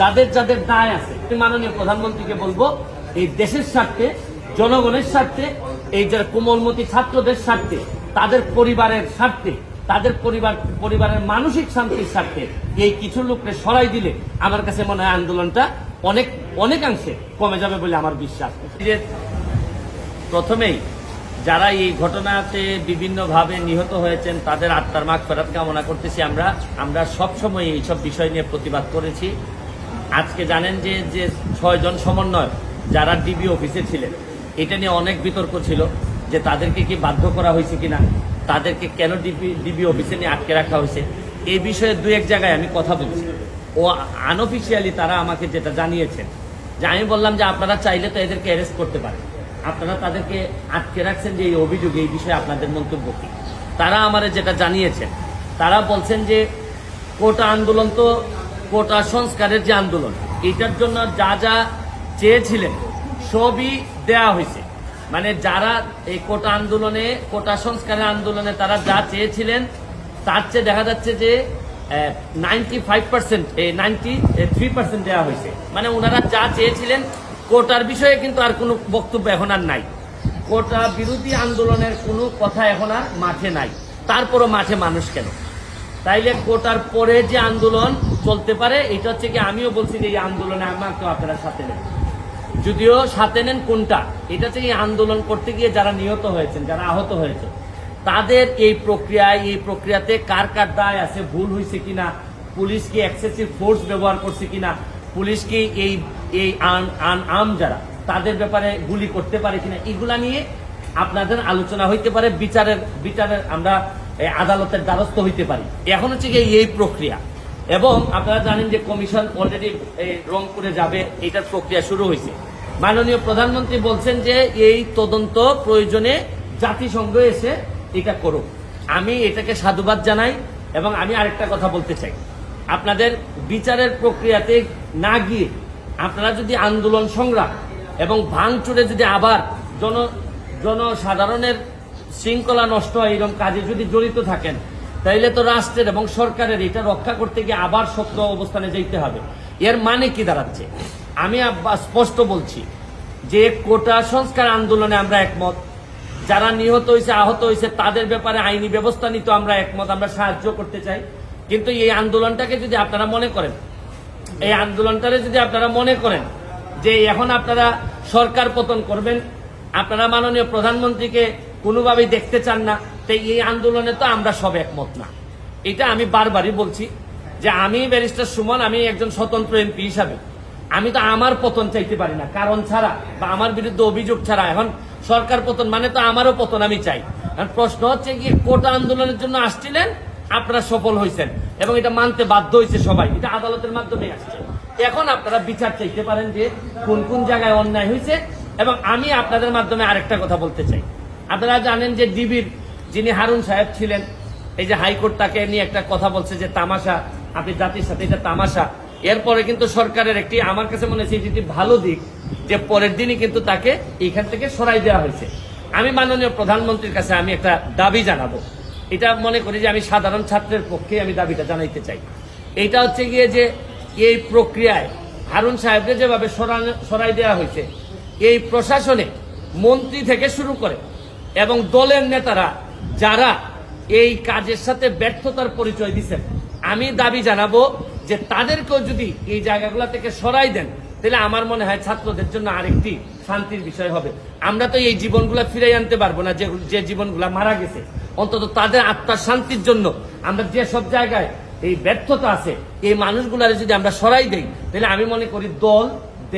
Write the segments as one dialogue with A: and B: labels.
A: যাদের যাদের দায় আছে মাননীয় প্রধানমন্ত্রীকে বলব, এই দেশের স্বার্থে, জনগণের স্বার্থে, এই যে কোমলমতি ছাত্রদের স্বার্থে, তাদের পরিবারের স্বার্থে, তাদের পরিবার, পরিবারের মানসিক শান্তির স্বার্থে, এই কিছু লোককে সরাই দিলে আমার কাছে মনে হয় আন্দোলনটা অনেক, অনেকাংশে কমে যাবে বলে আমার বিশ্বাস। প্রথমেই যারা এই ঘটনাতে বিভিন্নভাবে নিহত হয়েছেন, তাদের আত্মার মাগ ফেরত কামনা করতেছি আমরা। আমরা সবসময় এইসব বিষয় নিয়ে প্রতিবাদ করেছি। আজকে জানেন যে যে ছয়জন সমন্বয় যারা ডিবি অফিসে ছিলেন, এটা নিয়ে অনেক বিতর্ক ছিল যে তাদেরকে কি বাধ্য করা হয়েছে কিনা, তাদেরকে কেন ডিবি ডিবি অফিসে নিয়ে আটকে রাখা হয়েছে, এ বিষয়ে দু এক জায়গায় আমি কথা বলছি। ও আনঅফিসিয়ালি তারা আমাকে যেটা জানিয়েছেন, যে আমি বললাম যে আপনারা চাইলে তো এদেরকে অ্যারেস্ট করতে পারেন। আপনারা তাদেরকে আটকে রাখছেন যে এই অভিযোগ, এই বিষয়ে আপনাদের মন্তব্য কি? তারা আমারে যেটা জানিয়েছেন, তারা বলছেন যে কোটা আন্দোলন তো কোটা সংস্কারের যে আন্দোলন এটার জন্য যা যা চেয়েছিলেন, সবই দেয়া হয়েছে। মানে যারা এই কোটা আন্দোলনে, কোটা সংস্কারের আন্দোলনে তারা যা চেয়েছিলেন, তার চেয়ে দেখা যাচ্ছে যে ninety five percent ninety three percent দেওয়া হয়েছে। মানে ওনারা যা চেয়েছিলেন, কোটার বিষয়ে কিন্তু আর কোনো বক্তব্য এখন আর নাই। কোটা বিরোধী আন্দোলনের কোনো কথা এখন আর মাঠে নাই। তারপরও মাঠে মানুষ কেন? তাইলে কোটার পরে যে আন্দোলন চলতে পারে, এটা হচ্ছে কি আমিও বলছি যে এই আন্দোলনে আমাকে আপনারা সাথে নেন। যদিও সাথে নেন কোনটা, এটা হচ্ছে এই আন্দোলন করতে গিয়ে যারা নিহত হয়েছেন, যারা আহত হয়েছে তাদের এই প্রক্রিয়ায়, এই প্রক্রিয়াতে কার কার দায় আছে, ভুল হয়েছে কিনা, পুলিশ কি এক্সেসিভ ফোর্স ব্যবহার করছে কিনা, পুলিশ কি এই এই আম যারা, তাদের ব্যাপারে গুলি করতে পারে কিনা, এগুলা নিয়ে আপনাদের আলোচনা হইতে পারে, বিচারের বিচারের আমরা এই আদালতের দ্বারস্থ হইতে পারি। এখন হচ্ছে গিয়ে এই প্রক্রিয়া। এবং আপনারা জানেন যে কমিশন অলরেডি রংপুরে যাবে এটার প্রক্রিয়া শুরু হয়েছে মাননীয় প্রধানমন্ত্রী বলছেন যে এই তদন্ত প্রয়োজনে জাতিসংঘ এসে এটা করুক। আমি এটাকে সাধুবাদ জানাই এবং আমি আরেকটা কথা বলতে চাই। আপনাদের বিচারের প্রক্রিয়াতে না গিয়ে আপনারা যদি আন্দোলন সংগ্রাম এবং ভাঙচুরে যদি আবার জন জনসাধারণের শৃঙ্খলা নষ্ট হয়, এরকম কাজে যদি জড়িত থাকেন, তাইলে তো রাষ্ট্রের এবং সরকারের এটা রক্ষা করতে গিয়ে আবার শক্ত অবস্থানে যেতে হবে। এর মানে কি দাঁড়াচ্ছে? আমি স্পষ্ট বলছি যে কোটা সংস্কার আন্দোলনে আমরা একমত। যারা নিহত হয়েছে আহত হয়েছে তাদের ব্যাপারে আইনি ব্যবস্থা নিতে আমরা একমত, আমরা সাহায্য করতে চাই। কিন্তু এই আন্দোলনটাকে যদি আপনারা মনে করেন, এই আন্দোলনটারে যদি আপনারা মনে করেন যে এখন আপনারা সরকার পতন করবেন, আপনারা মাননীয় প্রধানমন্ত্রীকে কোনোভাবেই দেখতে চান না। তাই এই আন্দোলনে তো আমরা সব একমত না। এটা আমি বারবারই বলছি যে আমি ব্যারিস্টার সুমন, আমি একজন স্বতন্ত্র এমপি হিসাবে। আমি তো আমার পতন চাইতে পারি না। কারণ ছাড়া বা আমার বিরুদ্ধে অভিযোগ ছাড়া এখন সরকার পতন মানে তো আমারও পতন আমি চাই। প্রশ্ন হচ্ছে কি, কোটা আন্দোলনের জন্য আসছিলেন? আপনারা সফল হয়েছেন এবং এটা মানতে বাধ্য হয়েছে সবাই। এটা আদালতের মাধ্যমে আসছে। এখন আপনারা বিচার চাইতে পারেন যে কোন কোন জায়গায় অন্যায় হয়েছে এবং আমি আপনাদের মাধ্যমে আরেকটা কথা বলতে চাই। আপনারা জানেন যে ডিবির যিনি হারুন সাহেব ছিলেন, এই যে হাইকোর্ট তাকে নিয়ে একটা কথা বলছে যে তামাশা, আপনি জাতির সাথে এটা তামাশা। এরপরে কিন্তু সরকারের একটি, আমার কাছে মনে হচ্ছে এটি ভালো দিক, যে পরের দিনই কিন্তু তাকে এখান থেকে সরাই দেওয়া হয়েছে। আমি মাননীয় প্রধানমন্ত্রীর কাছে আমি একটা দাবি জানাব। এটা মনে করি যে আমি সাধারণ ছাত্রের পক্ষে আমি দাবিটা জানাইতে চাই। এটা হচ্ছে গিয়ে যে এই প্রক্রিয়ায় হারুন সাহেবকে যেভাবে সরাই দেওয়া হয়েছে, এই প্রশাসনে মন্ত্রী থেকে শুরু করে এবং দলের নেতারা যারা এই কাজের সাথে ব্যর্থতার পরিচয় দিচ্ছেন আমি দাবি জানাব যে তাদেরকেও যদি এই জায়গাগুলো থেকে সরাই দেন, তাহলে আমার মনে হয় ছাত্রদের জন্য আরেকটি শান্তির বিষয় হবে। আমরা তো এই জীবনগুলো ফিরাই আনতে পারব না যে জীবনগুলো মারা গেছে। অন্তত তাদের আত্মার শান্তির জন্য আমরা যে সব জায়গায় এই ব্যর্থতা আছে, এই মানুষগুলারে যদি আমরা সরাই দেই, তাহলে আমি মনে করি দল,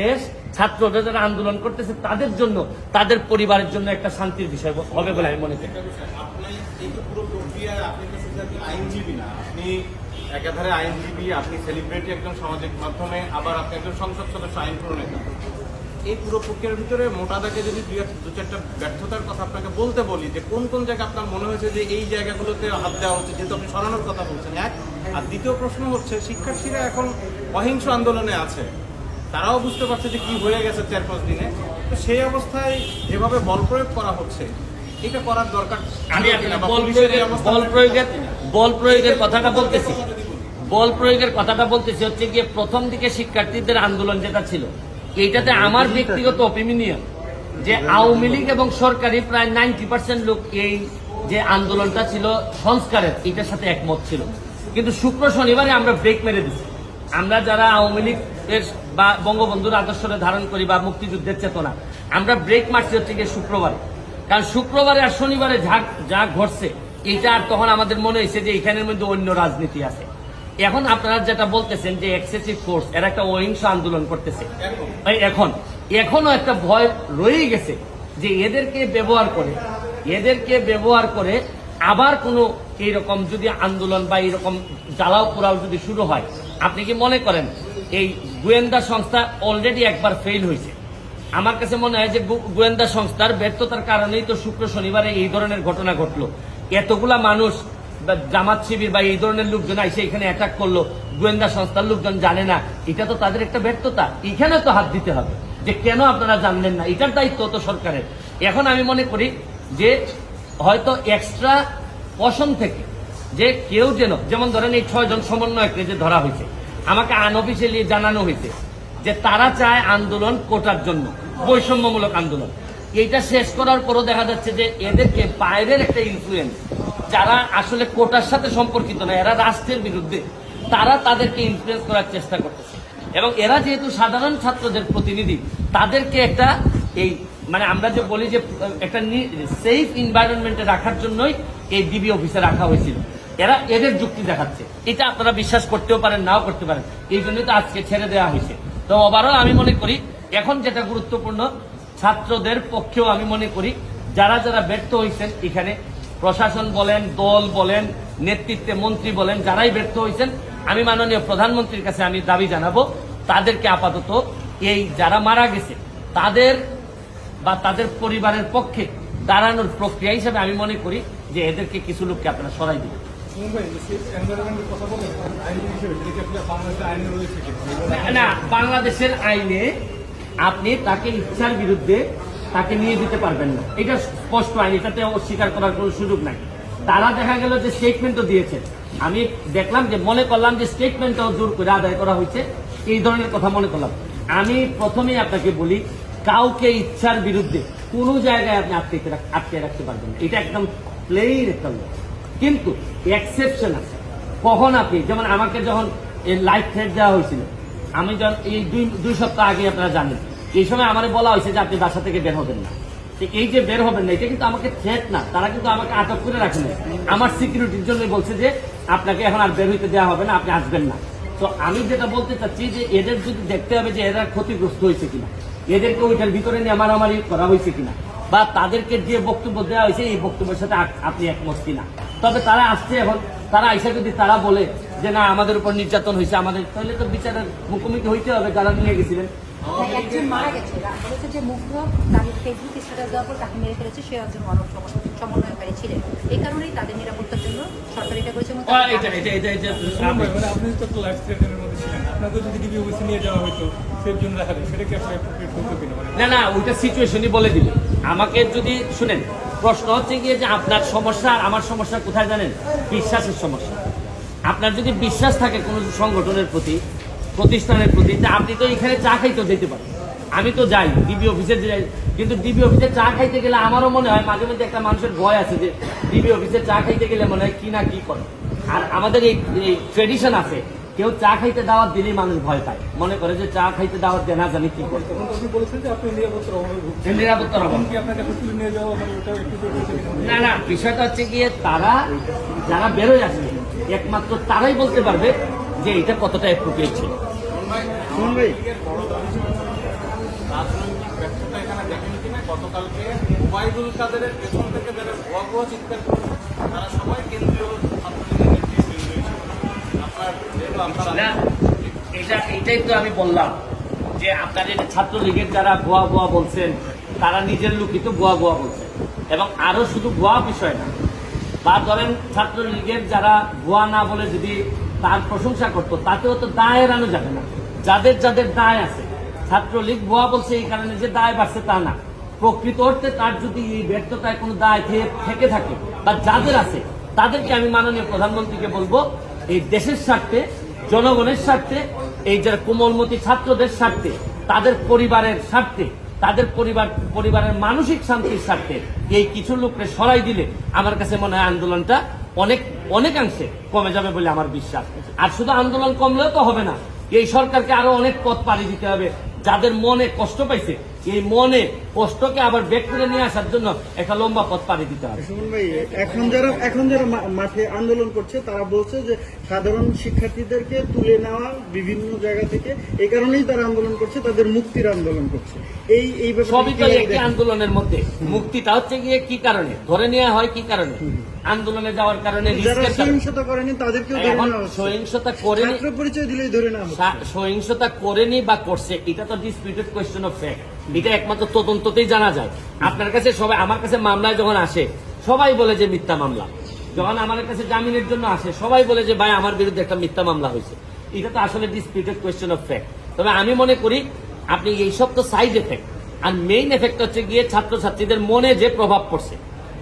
A: দেশ ছাত্ররা যারা আন্দোলন করতেছে, তাদের জন্য, তাদের পরিবারের জন্য একটা শান্তির বিষয় হবে বলে আমি মনে করি।
B: আইনজীবী না। আপনি একাধারে আইনজীবী, আপনি একজন মাধ্যমে, আবার আপনি একজন এই দু চারটা ব্যর্থতার কথা আপনাকে বলতে বলি, যে কোন কোন জায়গা আপনার মনে হয়েছে যে এই জায়গাগুলোতে হাত দেওয়া উচিত আপনি সরানোর কথা বলছেন আর দ্বিতীয় প্রশ্ন হচ্ছে, শিক্ষার্থীরা এখন অহিংস আন্দোলনে আছে। তারাও বুঝতে পারছে যে কি হয়ে গেছে চার পাঁচ দিনে। তো সেই অবস্থায় যেভাবে বল প্রয়োগ করা হচ্ছে এটা করার দরকার
A: আমি বল প্রয়োগের বল প্রয়োগের কথাটা বলতেছি। বল প্রয়োগের কথাটা বলতেছি হচ্ছে গিয়ে প্রথম দিকে শিক্ষার্থীদের আন্দোলন যেটা ছিল এইটাতে আমার ব্যক্তিগত অপিনিয়ন যে আওয়ামী লীগ এবং সরকারি প্রায় নাইনটি পার্সেন্ট লোক এই যে আন্দোলনটা ছিল সংস্কারের এটার সাথে একমত ছিল। কিন্তু শুক্র শনিবারে আমরা ব্রেক মেরে দিচ্ছি আমরা যারা আওয়ামী লীগের বা বঙ্গবন্ধুর আদর্শরে ধারণ করি বা মুক্তিযুদ্ধের চেতনা, আমরা ব্রেক মারছি হচ্ছে গিয়ে শুক্রবারে। কারণ শুক্রবারে আর শনিবারে যা যা ঘটছে এটা আর তখন আমাদের মনে হয়েছে যে এখানের মধ্যে অন্য রাজনীতি আছে। এখন আপনারা যেটা বলতেছেন যে এক্সেসিভ ফোর্স এরা একটা অহিংস আন্দোলন করতেছে। এখন এখনও একটা ভয় রয়েই গেছে যে এদেরকে ব্যবহার করে, এদেরকে ব্যবহার করে আবার কোনো এইরকম যদি আন্দোলন বা এরকম জ্বালাও পোড়াও যদি শুরু হয় আপনি কি মনে করেন, এই গোয়েন্দা সংস্থা অলরেডি একবার ফেল হয়েছে? আমার কাছে মনে হয় যে গোয়েন্দা সংস্থার ব্যর্থতার কারণেই তো শুক্র শনিবারে এই ধরনের ঘটনা ঘটলো। এতগুলা মানুষ জামাত শিবির বা এই ধরনের লোকজন এসে এখানে অ্যাটাক করল, গোয়েন্দা সংস্থার লোকজন জানে না। এটা তো তাদের একটা ব্যর্থতা। এখানে তো হাত দিতে হবে যে কেন আপনারা জানলেন না? এটার দায়িত্ব তো সরকারের। এখন আমি মনে করি যে হয়তো এক্সট্রা পশন থেকে যে কেউ যেন, যেমন ধরেন এই ছয়জন সমন্বয়ককে যে ধরা হয়েছে, আমাকে আনঅফিসিয়ালি জানানো হয়েছে যে তারা চায় আন্দোলন কোটার জন্য, বৈষম্যমূলক আন্দোলন। এইটা শেষ করার পরও দেখা যাচ্ছে যে এদেরকে বাইরের একটা ইনফ্লুয়েন্স যারা আসলে কোটার সাথে সম্পর্কিত না, এরা রাষ্ট্রের বিরুদ্ধে, তারা তাদেরকে ইনফ্লুয়েন্স করার চেষ্টা করতেছে। এবং এরা যেহেতু সাধারণ ছাত্রদের প্রতিনিধি, তাদেরকে একটা এই মানে আমরা যে বলি যে, একটা সেফ এনভায়রনমেন্টে রাখার জন্যই এই ডিবি অফিসে রাখা হয়েছিল। এরা এদের যুক্তি দেখাচ্ছে। এটা আপনারা বিশ্বাস করতেও পারেন, নাও করতে পারেন। এই জন্যই তো আজকে ছেড়ে দেওয়া হয়েছে। তো ওভারঅল আমি মনে করি, এখন যেটা গুরুত্বপূর্ণ, ছাত্রদের পক্ষেও আমি মনে করি, যারা যারা ব্যর্থ হয়েছেন এখানে, প্রশাসন বলেন, দল বলেন, নেতৃত্বে মন্ত্রী বলেন, যারাই ব্যর্থ হয়েছেন, আমি মাননীয় প্রধানমন্ত্রীর কাছে আমি দাবি জানাব, তাদেরকে আপাতত এই যারা মারা গেছে, তাদের বা তাদের পরিবারের পক্ষে দাঁড়ানোর প্রক্রিয়া হিসেবে আমি মনে করি যে এদেরকে কিছু লোককে আপনারা সরাই দিন না বাংলাদেশের আইনে আপনি তাকে ইচ্ছার বিরুদ্ধে তাকে নিয়ে দিতে পারবেন না। এটা স্পষ্ট আইন, এটাতে অস্বীকার করার কোনো সুযোগ নাই। তারা দেখা গেল যে স্টেটমেন্টও দিয়েছে। আমি দেখলাম যে, মনে করলাম যে স্টেটমেন্টটাও জোর করে আদায় করা হয়েছে। এই ধরনের কথা মনে করলাম। আমি প্রথমেই আপনাকে বলি, কাউকে ইচ্ছার বিরুদ্ধে কোনো জায়গায় আপনি আটকে আটকে রাখতে পারবেন না। এটা একদম প্লেইন একটা। কিন্তু এক্সেপশন আছে। কখন আপনি, যেমন আমাকে যখন লাইফ থ্রেট দেওয়া হয়েছিল, আমি যখন এই দুই দুই সপ্তাহ আগে আপনারা জানেন, এই সময় আমার বলা হয়েছে যে আপনি বাসা থেকে বের হবেন না। এই যে বের হবেন না, এটা কিন্তু আমাকে থ্রেট না, তারা কিন্তু আমাকে আটক করে রাখেন আমার সিকিউরিটির জন্য বলছে যে, আপনাকে এখন আর বের হইতে দেওয়া হবে না, আপনি আসবেন না। তো আমি যেটা বলতে চাচ্ছি যে, এদের যদি দেখতে হবে যে এরা ক্ষতিগ্রস্ত হয়েছে কিনা, এদেরকে ওইটার ভিতরে নিয়ে আমার মারামারি করা হয়েছে কিনা, বা তাদেরকে যে বক্তব্য দেওয়া হয়েছে, এই বক্তব্যের সাথে আপনি একমত কিনা। তবে তারা আসছে এখন তারা আইসা যদি তারা বলে যে না আমাদের উপর নির্যাতন হয়েছে আমাদের তাহলে তো বিচারের মুখোমুখি হইতে হবে যারা নিয়ে গেছিলেন।
C: একজন মারা গেছে। বলেছে যে মুগ্ধ তার ফেসবুক স্ট্যাটাস দেওয়ার পর তাকে মেরে ফেলেছে সে একজন মানব সমন্বয়কারী ছিলেন। এই কারণেই তাদের নিরাপত্তার জন্য সরকার এটা করেছে
D: মানে আপনি তো লাইফ থ্রেটের মধ্যে ছিলেন। আপনাকে যদি ডিবি নিয়ে যাওয়া হতো সেফ রাখা সেটা কি মানে
A: না না ওইটা সিচুয়েশনই বলে দিবে। আমাকে যদি শুনেন প্রশ্ন হচ্ছে গিয়ে যে আপনার সমস্যা আর আমার সমস্যা কোথায় জানেন? বিশ্বাসের সমস্যা। আপনার যদি বিশ্বাস থাকে কোনো সংগঠনের প্রতি, প্রতিষ্ঠানের প্রতি, তা আপনি তো এখানে চা খাইতে যেতে পারেন। আমি তো যাই, ডিবি অফিসে যাই, কিন্তু ডিবি অফিসে চা খাইতে গেলে আমারও মনে হয় মাঝে মধ্যে একটা মানুষের ভয় আছে যে, ডিবি অফিসে চা খাইতে গেলে মনে হয় কি না কি করে। আর আমাদের এই ট্রেডিশন আছে কেউ চা খাইতে দাওয়াত দিলেই মানুষ ভয় পায়। মনে করে যে চা খাইতে দাওয়াত দেয় না জানি কি করে।
D: তখন আপনি বলেছেন যে আপনি নিরাপত্তার অভাবে মানে কিনা
A: না না বিষয়টা হচ্ছে গিয়ে তারা যারা বেরোয় আসবে একমাত্র তারাই বলতে পারবে যে এটা কতটা অ্যাপ্রোপ্রিয়েট ছিল।
B: কিনা? গতকালকে ওবায়দুল পেছন থেকে যারা ভুয়া ভুয়া চিৎকার তারা সবাই কেন্দ্রীয়
A: এটাই তো আমি বললাম যে যে ছাত্রলীগের যারা ভুয়া ভুয়া বলছেন, তারা নিজের লোকই তো ভুয়া ভুয়া এবং শুধু ভুয়া বিষয় না, বা ধরেন ছাত্রলীগের যারা ভুয়া না বলে যদি তার প্রশংসা করতো, তাতেও তো দায় এড়ানো যাবে না। যাদের যাদের দায় আছে, ছাত্রলীগ ভুয়া বলছে এই কারণে যে দায় বাড়ছে তা না। প্রকৃত অর্থে তার যদি এই ব্যর্থতায় কোনো দায় থেকে থাকে, বা যাদের আছে, তাদেরকে আমি মাননীয় প্রধানমন্ত্রীকে বলব এই দেশের স্বার্থে, জনগণের স্বার্থে, এই যারা কোমলমতি ছাত্রদের স্বার্থে, তাদের পরিবারের স্বার্থে, তাদের পরিবার, পরিবারের মানসিক শান্তির স্বার্থে এই কিছু লোককে সরাই দিলে আমার কাছে মনে হয় আন্দোলনটা অনেক, অনেকাংশে কমে যাবে বলে আমার বিশ্বাস। আর শুধু আন্দোলন কমলেও তো হবে না, এই সরকারকে আরও অনেক পথ পাড়ি দিতে হবে। যাদের মনে কষ্ট পাইছে এই মনে কষ্টকে আবার বেক করে নিয়ে আসার জন্য একটা লম্বা পথ পাড়ি দিতে হবে।
E: এখন যারা এখন যারা মাঠে আন্দোলন করছে তারা বলছে যে সাধারণ শিক্ষার্থীদেরকে তুলে নেওয়া বিভিন্ন জায়গা থেকে এই কারণেই তারা আন্দোলন করছে তাদের মুক্তির আন্দোলন করছে। এই এই
A: সবই তো
E: দেখেন?
A: আন্দোলনের মধ্যে। মুক্তিটা হচ্ছে গিয়ে কি কারণে? ধরে নেওয়া হয় কি কারণে? আন্দোলনে যাওয়ার কারণে।
E: সহিংসতা করেনি তাদেরকেও
A: সহিংসতা করেনি
E: পরিচয় দিলেই ধরে
A: সহিংসতা করেনি বা করছে এটা তো ডিসপিউটেড কোয়েশ্চেন অফ ফ্যাক্ট এটা একমাত্র তদন্ততেই জানা যায়। আপনার কাছে সবাই আমার কাছে মামলায় যখন আসে সবাই বলে যে মিথ্যা মামলা। যখন আমার কাছে জামিনের জন্য আসে সবাই বলে যে ভাই আমার বিরুদ্ধে একটা মিথ্যা মামলা হয়েছে। এটা তো আসলে ডিসপিউটেড কোয়েশ্চেন অফ ফ্যাক্ট তবে আমি মনে করি আপনি এইসব তো সাইড এফেক্ট আর মেইন এফেক্ট হচ্ছে গিয়ে ছাত্রছাত্রীদের মনে যে প্রভাব পড়ছে।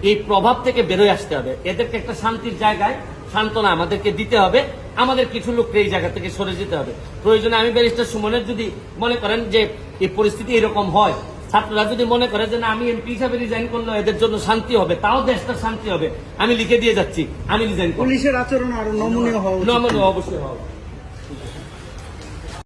A: এই প্রভাব থেকে বেরোয় আসতে হবে। এদেরকে একটা শান্তির জায়গায় সান্ত্বনা আমাদেরকে দিতে হবে। আমাদের কিছু লোককে এই জায়গা থেকে সরে যেতে হবে। প্রয়োজনে আমি ব্যারিস্টার সুমনের যদি মনে করেন যে এই পরিস্থিতি এরকম হয় ছাত্ররা যদি মনে করে যে না আমি এমপি হিসাবে রিজাইন করলে এদের জন্য শান্তি হবে তাও দেশটা শান্তি হবে। আমি লিখে দিয়ে যাচ্ছি। আমি রিজাইন
E: পুলিশের আচরণ আরও নমনীয় হওয়া উচিত।
A: না, আমার অবশ্যই হবে